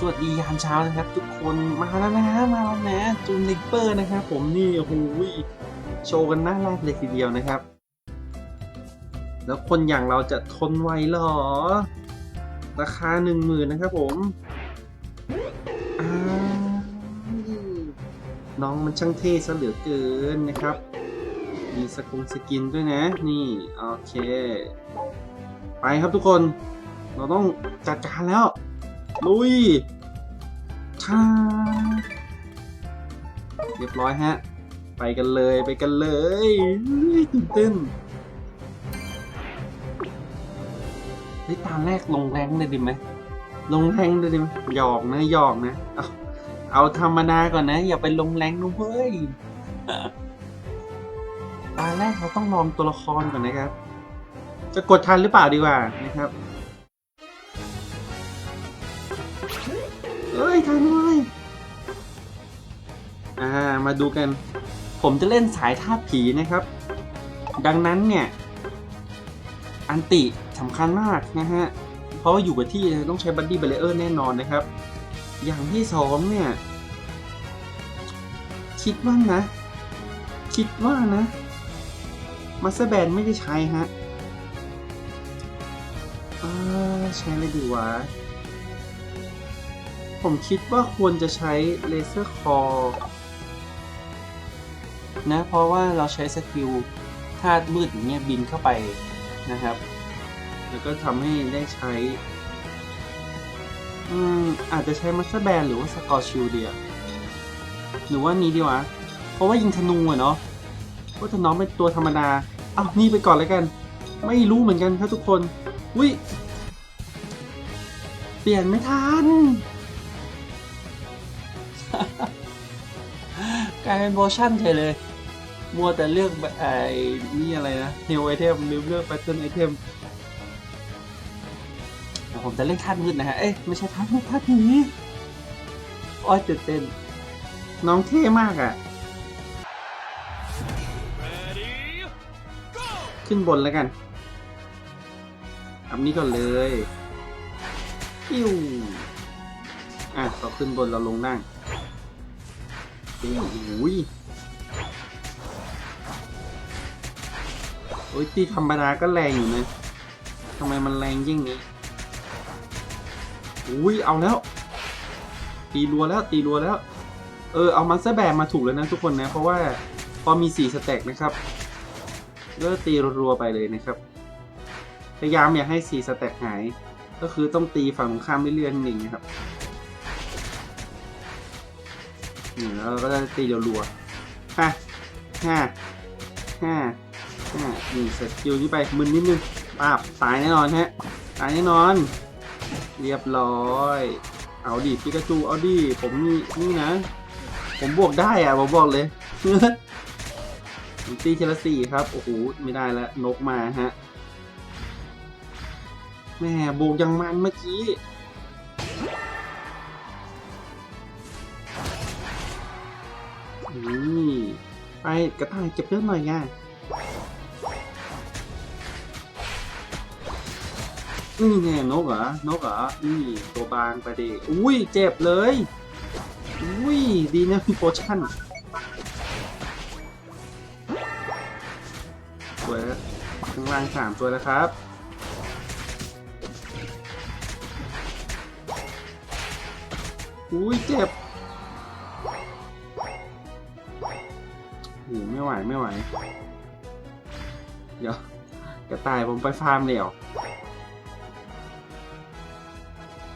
สวัสดียามเช้านะครับ ทุกคนมาแล้วนะมาแล้วนะจูนลิปเปอร์นะครับผมนี่โอ้โหโชว์กันหน้าแรกเลยทีเดียวนะครับ แล้วคนอย่างเราจะทนไหวหรอ ราคาหนึ่งหมื่นนะครับผมน้องมันช่างเท่ซะเหลือเกินนะครับ มีสกุลสกินด้วยนะ นี่ โอเค ไปครับทุกคน เราต้องจัดการแล้ว ลุยชาเรียบร้อยฮะ ไปกันเลยไปกันเลยตื่นเต้นเฮ้ยตาแรกลงแรงเลยดีไหมลงแรงเลยดีไหมหยอกนะหยอกนะ เอาเอาธรรมดาก่อนนะ อย่าไปลงแรงนะเว้ยตาแรกเราต้องลองตัวละครก่อนนะครับ จะกดทันหรือเปล่าดีกว่านะครับ เอ้ยทันเลยอ่ามาดูกัน ผมจะเล่นสายท่าผีนะครับ ดังนั้นเนี่ย อันติสำคัญมากนะฮะ เพราะว่าอยู่กับที่ต้องใช้บัดดี้เบลเออร์แน่นอนนะครับ อย่างที่สองเนี่ย คิดว่านะ คิดว่านะมาสเตอร์แบนไม่ได้ใช้ฮะเออใช้อะไรดีวะ ผมคิดว่าควรจะใช้เลเซอร์คอร์นะ เพราะว่าเราใช้สกิลธาตุมืดอย่างเงี้ยบินเข้าไปนะครับ แล้วก็ทำให้ได้ใช้ อืม อาจจะใช้มัสเตอร์แบนหรือว่าสกอร์ชิลเดียหรือว่านี้ดีวะ เพราะว่ายิงธนูอะเนาะว่าถ้าน้องเป็นตัวธรรมดาเอานี่ไปก่อนแล้วกัน ไม่รู้เหมือนกันครับทุกคน อุ้ย เปลี่ยนไม่ทัน กลายเป็นโบชั่นเฉยเลย มัวแต่เลือกแบบไอ้นี่อะไรนะฮิวไอเทมลืมเลือกแพทเทิร์นไอเทมผมจะเล่นท่ามืดนะฮะ เอ้ยไม่ใช่ท่ามืดท่าผีโอ้อยตื่นเต้น น้องเท่มากอะ่ะ ขึ้นบนแล้วกันอันนี้ก่อนเลยปิ้วอะเราขึ้นบนเราลงล่ง ปิ้วอุ้ยโอ้ยตีธรรมดาก็แรงอยู่นะทำไมมันแรงยิ่งนี้อุ้ยเอาแล้ว ตีรัวแล้วตีรัวแล้ว เออเอามันเซอร์แบมาถูกแล้วนะทุกคนนะ เพราะว่าพอมีสี่สเต็กนะครับก็ตีรัวๆไปเลยนะครับ พยายามอย่าให้สี่สเต็กหาย ก็คือต้องตีฝั่งตรงข้ามเรื่อยๆนิดนึงนะครับ แล้วเราก็จะตีรัวๆห้าห้าห้าห้านี่เสร็จคิวนี้ไปมึนนิดนึงปาบตายแน่นอนฮะตายแน่นอน เรียบร้อย เอาดิปิกาจูเอาดิผมนี่นี่นะ ผมบวกได้อะผมบอกเลยตีเทละสี่ครับ โอ้โห ไม่ได้แล้วนกมาฮะแม่บวกยังมันเมื่อกี้ นี่ไปกระต่ายเก็บเลือดหน่อยไงนี่ไงนกเหรอนกเหรอนี่ตัวบางไปดิอุ้ยเจ็บเลยอุ้ยดีนะมีโพชั่นสวยแล้วข้างล่างสามตัวแล้วครับอุ้ยเจ็บ ไม่ไหวไม่ไหว เดี๋ยวกระต่ายผมไปฟาร์มเดี๋ยว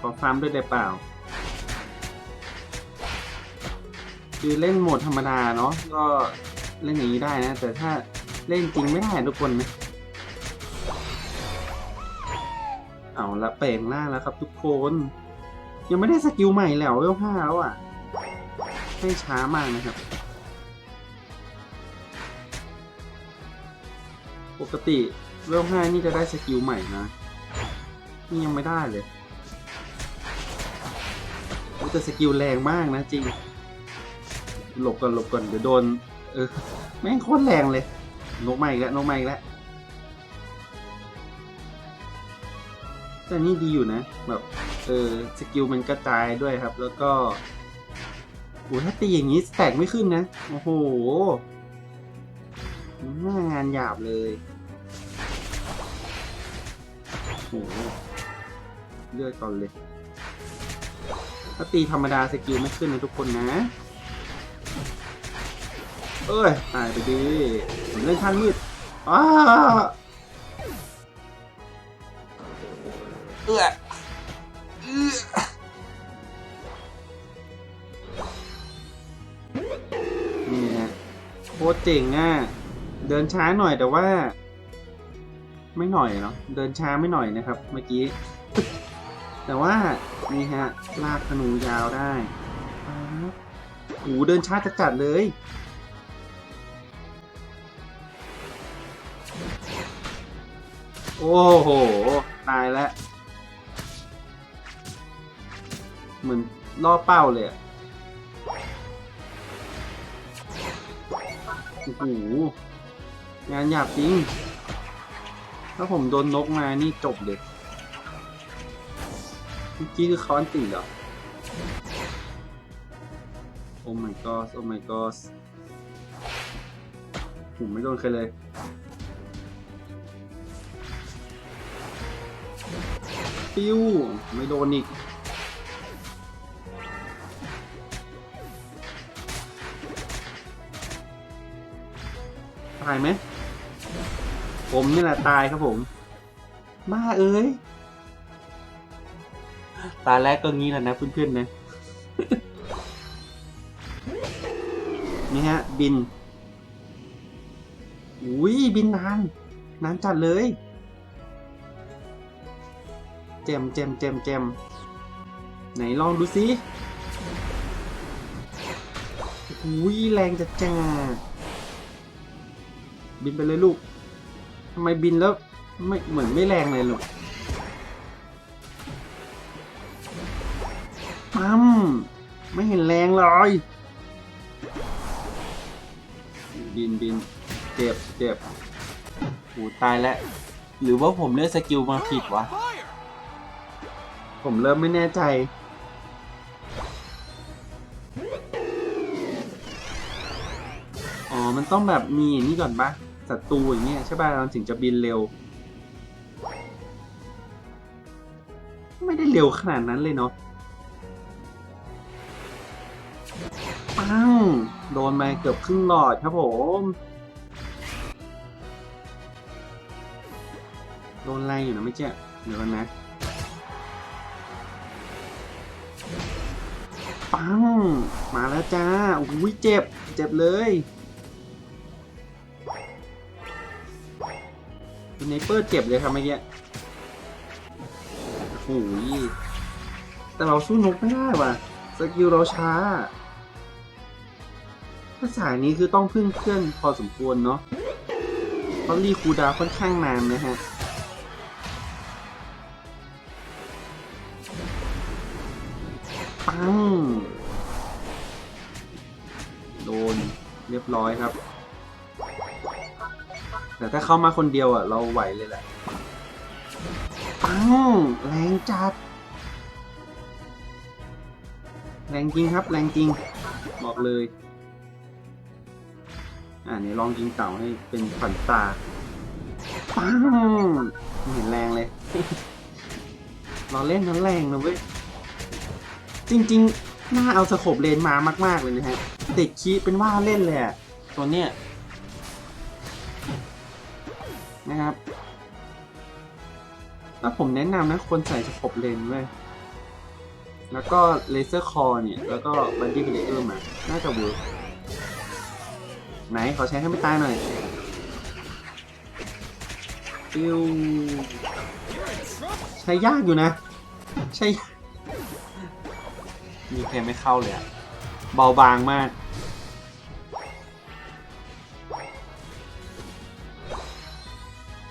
ขอฟาร์มด้วยได้เปล่า คือเล่นโหมดธรรมดาเนาะก็เล่นอย่างนี้ได้นะ แต่ถ้าเล่นจริงไม่ได้ทุกคนนะเอาละเปล่งล่าแล้วครับทุกคน ยังไม่ได้สกิลใหม่แล้วเวลห้าแล้วอะ ให้ช้ามากนะครับ ปกติเวลห้านี่จะได้สกิลใหม่นะ นี่ยังไม่ได้เลยโอ้แต่สกิลแรงมากนะจริง หลบก่อนหลบก่อนเดี๋ยวโดน เออ แม่งโคตรแรงเลยนกใหม่อีกแล้วนกใหม่อีกแล้วแต่นี่ดีอยู่นะ แบบ เออสกิลมันกระจายด้วยครับ แล้วก็โอ้ถ้าตีอย่างนี้แตกไม่ขึ้นนะ โอ้โห งานหยาบเลยโหเลือดก่อนเลย ถ้าตีธรรมดาสกิลไม่ขึ้นนะทุกคนนะ เอ้ย ตายไปดิผมเล่นข้างมืดอ้าเอื้อเอื้อนี่ฮะโคตรเจ๋งอะ เดินช้าหน่อยแต่ว่า ไม่หน่อยเนาะเดินช้าไม่หน่อยนะครับ เมื่อกี้ แต่ว่านี่ฮะลากธนูยาวได้โอ้โหเดินช้าจัดๆเลยโอ้โห ตายแล้ว เหมือนล่อเป้าเลยอะโอ้โห งานหยาบจริง ถ้าผมโดนนกมานี่จบเลยเมื่อกี้คือคอนตีเหรอ โอ้ my god โอ้ my god ผมไม่โดนใครเลย ปิ้ว ไม่โดนอีกตายไหม ผมนี่แหละตายครับผมมาเอ้ย ตาแรกก็งี้แหละนะเพื่อนๆนะ นี่ฮะ บิน อุ้ยบินนาน นานจัดเลยเจมเจมเจมเจมไหนลองดูสิอุ้ยแรงจัดจ้าบินไปเลยลูก ทำไมบินแล้วไม่เหมือนไม่แรงเลยลูกปั๊มไม่เห็นแรงเลย บินบินเจ็บเจ็บโอ้ตายแล้ว หรือว่าผมเลือกสกิลมาผิดวะ ผมเริ่มไม่แน่ใจอ๋อ มันต้องแบบมีนี้ก่อนปะ ศัตรูอย่างเงี้ยใช่ป่ะเราถึงจะบินเร็ว ไม่ได้เร็วขนาดนั้นเลยเนาะปังโดนมาเกือบครึ่งหลอดครับผม โดนไล่อยู่นะไม่เจ๊เดี๋ยวกันนะปังมาแล้วจ้าอุ้ยเจ็บ เจ็บเลย คุณไนเปอร์เจ็บเลยครับเมื่อกี้โอ้โหแต่เราสู้นกไม่ได้ว่ะสกิลเราช้าภาษานี้คือต้องพึ่งเพื่อนพอสมควรเนาะเพราะรีคูดาค่อนข้างนานนะฮะปัง โดนเรียบร้อยครับ แต่ถ้าเข้ามาคนเดียวอะ เราไหวเลยแหละปังแรงจัด แรงจริงครับ แรงจริง บอกเลย อ่านี่ลองยิงเต่าให้เป็นฝันตาปังไม่เห็นแรงเลย เราเล่นนั้นแรงนะเว้ย จริงๆ น่าเอาสโคบเลนมามาก ๆ เลยนะฮะเติดคีเป็นว่าเล่นเลยอะตัวเนี้ย แล้วผมแนะนำนะคนใส่สโคบเลนไว้ยแล้วก็เลเซอร์คอเนี่ย แล้วก็บันดี้เพลเยอร์มา น่าจะเวิร์กไหน ขอใช้ให้ไม่ตายหน่อยฟิวใช้ยากอยู่นะ ใช้มีเพลไม่เข้าเลยอะเบาบางมาก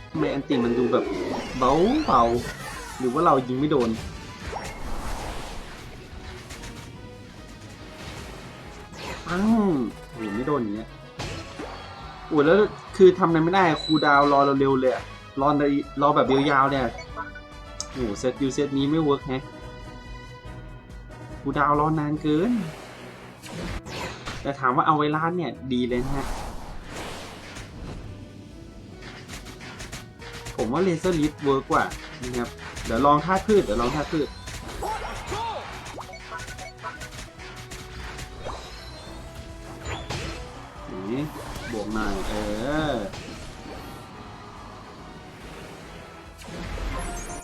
ทำไมอันติมันดูแบบ เบาเบาหรือว่าเรายิงไม่โดนปังโอ้โหไม่โดนอย่างเงี้ยโอ้แล้วคือทำอะไรไม่ได้ครูดาวน์รอเร็วๆเลยรอในรอแบบยาวๆเนี่ยโอ้โหเซตยูเซตนี้ไม่เวิร์กแฮะกูดาวรอนานเกิน แต่ถามว่าเอาไว้ร้านเนี่ยดีเลยนะฮะ ผมว่าเลเซอร์ลิฟเวิร์กกว่านะครับ เดี๋ยวลองท่าตุพืชเดี๋ยวลองท่าตุพืชนี่บวกหน่อยเออ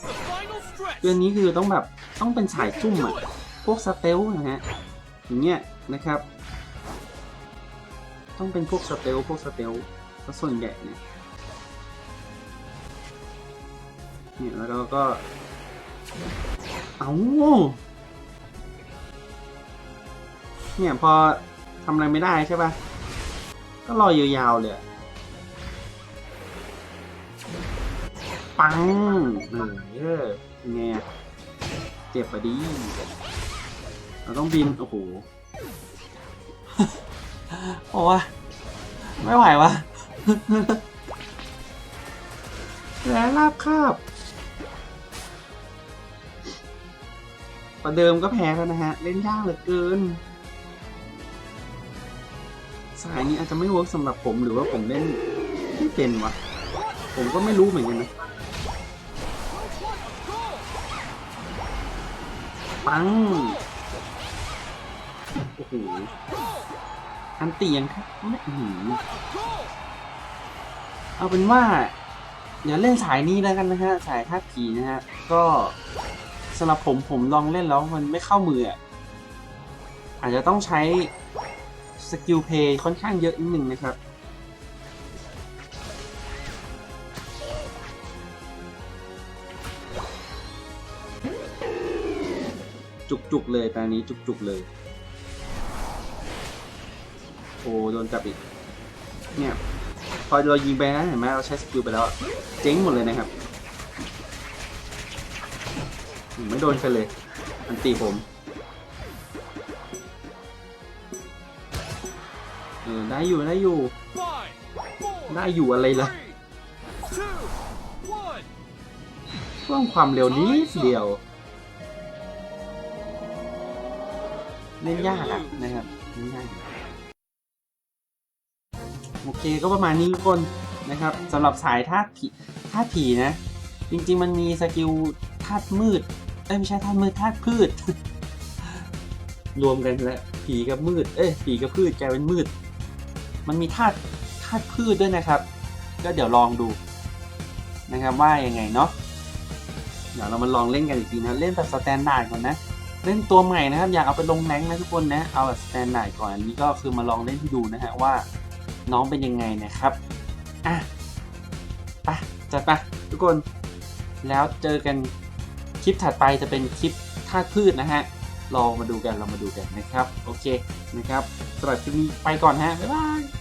The final stretch. เรื่องนี้คือต้องแบบต้องเป็นสายจุ่มอะพวกสเตลนะฮะ อย่างเงี้ยนะครับ ต้องเป็นพวกสเตลพวกสเตลซะส่วนใหญ่เนี่ย นี่ยแล้วเราก็ เอาเนี่ยพอทำอะไรไม่ได้ใช่ปะก็รอยาวๆเลยปังเออเป็นไงเจ็บปะดิเราต้องบิน โอ้โหโอ้ยไม่ไหววะแล้วลาบคาบ ประเดิมก็แพ้แล้วนะฮะ เล่นยากเหลือเกิน สายนี้อาจจะไม่เวิร์กสำหรับผมหรือว่าผมเล่นไม่เป็นวะผมก็ไม่รู้เหมือนกันนะปังโอ้โหอันตียังครับไม่อื้อหืเอาเป็นว่าเดี๋ยวเล่นสายนี้แล้วกันนะฮะ สายท่าผีนะฮะ ก็ำหรับผมผมลองเล่นแล้วมันไม่เข้ามืออะอาจจะต้องใช้สกิลเพย์ค่อนข้างเยอะนิดนึงนะครับ จุกๆเลยตอนนี้จุกๆเลย โอ้โดนจับอีก เนี่ย พอเรายิงไปนะเห็นไหมเราใช้สกิลไปแล้ว เจ๊งหมดเลยนะครับอืมไม่ โดนใครเลยอันตีผมเออได้อยู่ได้อยู่ ได้อยู่อะไรล่ะเพิ่มความเร็วนิดเดียวเล่นยากอะนะครับเล่นยากโอเคก็ประมาณนี้ทุกคนนะครับสำหรับสายธาตุผีธาตุผีนะ จริง ๆ มันมีสกิลธาตุมืด เอ้ยไม่ใช่ธาตุมืดธาตุพืช รวมกันแล้วผีกับมืด เอ้ยผีกับพืชกลายเป็นมืด มันมีธาตุธาตุพืชด้วยนะครับ ก็เดี๋ยวลองดูนะครับว่ายังไงเนาะเดี๋ยวเรามาลองเล่นกันอีกทีนะเล่นแบบสแตนดาร์ดก่อนนะเล่นตัวใหม่นะครับ อยากเอาไปลงแรงนะทุกคนนะเอาแบบสแตนดาร์ดก่อนอันนี้ก็คือมาลองเล่นดูนะฮะว่าน้องเป็นยังไงนะครับอะไปจัดไปทุกคนแล้วเจอกัน คลิปถัดไปจะเป็นคลิปธาตุพืชนะฮะลองมาดูกันเรามาดูกันนะครับ โอเคนะครับสำหรับคลิปนี้ไปก่อนฮะบ๊ายบาย